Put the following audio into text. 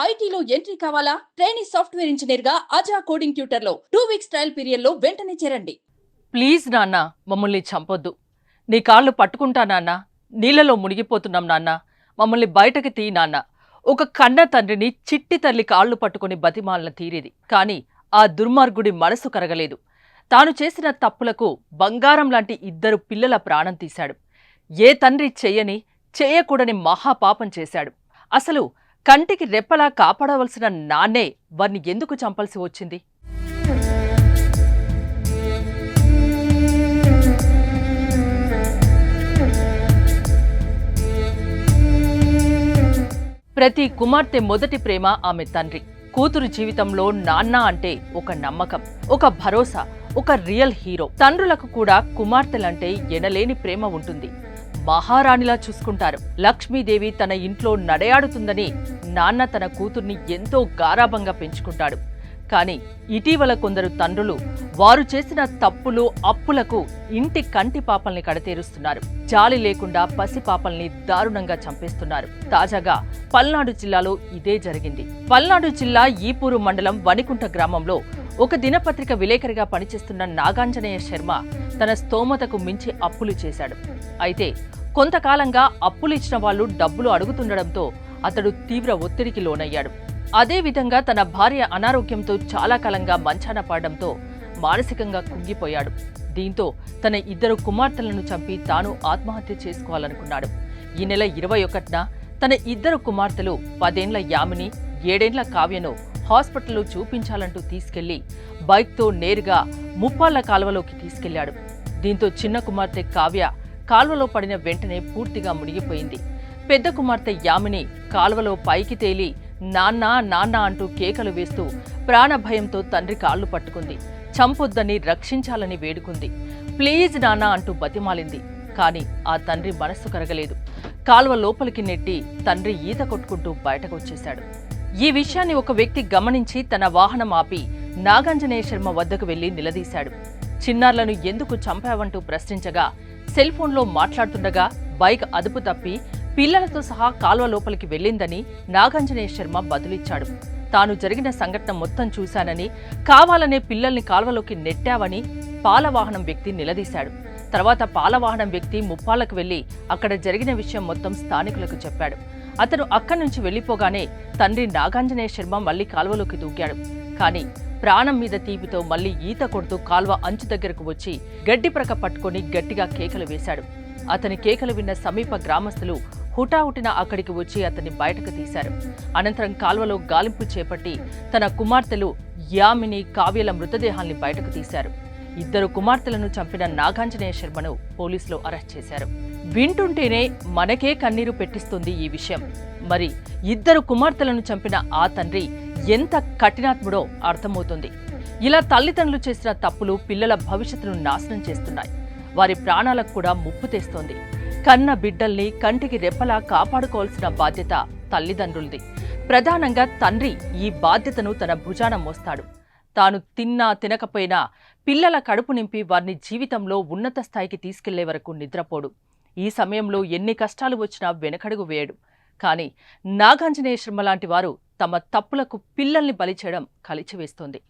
ఐటీలో ఎంట్రీ కావాలా? Training software ఇంజనీర్గా అజా కోడింగ్ ట్యూటర్లో టూ వీక్స్ ట్రయల్ పీరియడ్లో వెంటనే చేరండి. ప్లీజ్ నాన్న మమ్మల్ని చంపొద్దు. నీ కాళ్ళు పట్టుకుంటా నాన్న. నీళ్ళలో మునిగిపోతున్నాం నాన్న. మమ్మల్ని బయటకి తీ నాన్న. ఒక కన్న తండ్రిని చిట్టి తల్లి కాళ్ళు పట్టుకుని బతిమాలిన తీరేది. కానీ ఆ దుర్మార్గుడి మనసు కరగలేదు. తాను చేసిన తప్పులకు బంగారం లాంటి ఇద్దరు పిల్లల ప్రాణం తీశాడు. ఏ తండ్రి చెయ్యని చేయకూడని మహాపాపం చేశాడు. అసలు కంటికి రెప్పలా కాపాడవలసిన నాన్నే వారిని ఎందుకు చంపాల్సి వచ్చింది? ప్రతి కుమార్తె మొదటి ప్రేమ ఆమె తండ్రి. కూతురు జీవితంలో నాన్న అంటే ఒక నమ్మకం ఒక భరోసా ఒక రియల్ హీరో. తండ్రులకు కూడా కుమార్తెలంటే ఎనలేని ప్రేమ ఉంటుంది. మహారాణిలా చూసుకుంటారు. లక్ష్మీదేవి తన ఇంట్లో నడయాడుతుందని నాన్న తన కూతుర్ని ఎంతో గారాభంగా పెంచుకుంటాడు. కానీ ఇటీవల కొందరు తండ్రులు వారు చేసిన తప్పులు అప్పులకు ఇంటి కంటి పాపల్ని కడతేరుస్తున్నారు. జాలి లేకుండా పసి పాపల్ని దారుణంగా చంపేస్తున్నారు. తాజాగా పల్నాడు జిల్లాలో ఇదే జరిగింది. పల్నాడు జిల్లా ఈపూరు మండలం వనికుంట గ్రామంలో ఒక దినపత్రిక విలేకరిగా పనిచేస్తున్న నాగాంజనేయ శర్మ తన స్తోమతకు మించి అప్పులు చేశాడు. అయితే కొంతకాలంగా అప్పులు ఇచ్చిన వాళ్ళు డబ్బులు అడుగుతుండడంతో అతడు తీవ్ర ఒత్తిడికి లోనయ్యాడు. అదేవిధంగా తన భార్య అనారోగ్యంతో చాలా కాలంగా మంచాన పాడడంతో మానసికంగా కుంగిపోయాడు. దీంతో తన ఇద్దరు కుమార్తెలను చంపి తాను ఆత్మహత్య చేసుకోవాలనుకున్నాడు. ఈ నెల ఇరవై ఒకటిన తన ఇద్దరు కుమార్తెలు పదేండ్ల యామిని ఏడేండ్ల కావ్యను హాస్పిటల్లో చూపించాలంటూ తీసుకెళ్ళి బైక్తో నేరుగా ముప్పాళ్ళ కాలువలోకి తీసుకెళ్ళాడు. దీంతో చిన్న కుమార్తె కావ్య కాలువలో పడిన వెంటనే పూర్తిగా మునిగిపోయింది. పెద్ద కుమార్తె యామిని కాలువలో పైకి తేలి నాన్న నాన్న అంటూ కేకలు వేస్తూ ప్రాణభయంతో తండ్రి కాళ్ళు పట్టుకుంది. చంపొద్దని రక్షించాలని వేడుకుంది. ప్లీజ్ నాన్న అంటూ బతిమాలింది. కానీ ఆ తండ్రి మనస్సు కరగలేదు. కాలువ లోపలికి నెట్టి తండ్రి ఈత కొట్టుకుంటూ బయటకు వచ్చేశాడు ఈ విషయాన్ని ఒక వ్యక్తి గమనించి తన వాహనం ఆపి నాగాంజనేయ శర్మ వద్దకు వెళ్ళి నిలదీశాడు. చిన్నారులను ఎందుకు చంపావంటూ ప్రశ్నించగా సెల్ ఫోన్లో మాట్లాడుతుండగా బైక్ అదుపు తప్పి పిల్లలతో సహా కాల్వ లోపలికి వెళ్ళిందని నాగాంజనేయ శర్మ బదులిచ్చాడు. తాను జరిగిన సంఘటన మొత్తం చూశానని కావాలనే పిల్లల్ని కాల్వలోకి నెట్టావని పాలవాహనం వ్యక్తి నిలదీశాడు. తర్వాత పాలవాహనం వ్యక్తి ముప్పాలకు వెళ్ళి అక్కడ జరిగిన విషయం మొత్తం స్థానికులకు చెప్పాడు. అతను అక్కడి నుంచి వెళ్ళిపోగానే తండ్రి నాగాంజనేయ శర్మ మళ్ళీ కాల్వలోకి దూకాడు. కానీ ప్రాణం మీద తీపితో మళ్ళీ ఈత కొడుతూ కాల్వ అంచు దగ్గరకు వచ్చి గడ్డి ప్రక పట్టుకొని గట్టిగా కేకలు వేశాడు. అతని కేకలు విన్న సమీప గ్రామస్తులు హుటాహుటిన అక్కడికి వచ్చి అతన్ని బయటకు తీశారు. అనంతరం కాల్వలో గాలింపు చేపట్టి తన కుమార్తెలు యామిని కావ్యల మృతదేహాల్ని బయటకు తీశారు. ఇద్దరు కుమార్తెలను చంపిన నాగాంజనేయ శర్మను పోలీసులు అరెస్ట్ చేశారు. వింటుంటేనే మనకే కన్నీరు పెట్టిస్తుంది ఈ విషయం. మరి ఇద్దరు కుమార్తెలను చంపిన ఆ తండ్రి ఎంత కఠినాత్ముడో అర్థమవుతుంది. ఇలా తల్లిదండ్రులు చేసిన తప్పులు పిల్లల భవిష్యత్తును నాశనం చేస్తున్నాయి. వారి ప్రాణాలకు కూడా ముప్పు తెస్తోంది. కన్న బిడ్డల్ని కంటికి రెప్పలా కాపాడుకోవాల్సిన బాధ్యత తల్లిదండ్రులది. ప్రధానంగా తండ్రి ఈ బాధ్యతను తన భుజాన మోస్తాడు. తాను తిన్నా తినకపోయినా పిల్లల కడుపు నింపి వారిని జీవితంలో ఉన్నత స్థాయికి తీసుకెళ్ళే వరకు నిద్రపోడు. ఈ సమయంలో ఎన్ని కష్టాలు వచ్చినా వెనకడుగు వేయడు. కానీ నాగాంజనేయ శర్మ లాంటి వారు తమ తప్పులకు పిల్లల్ని బలి చేయడం కలిచివేస్తోంది.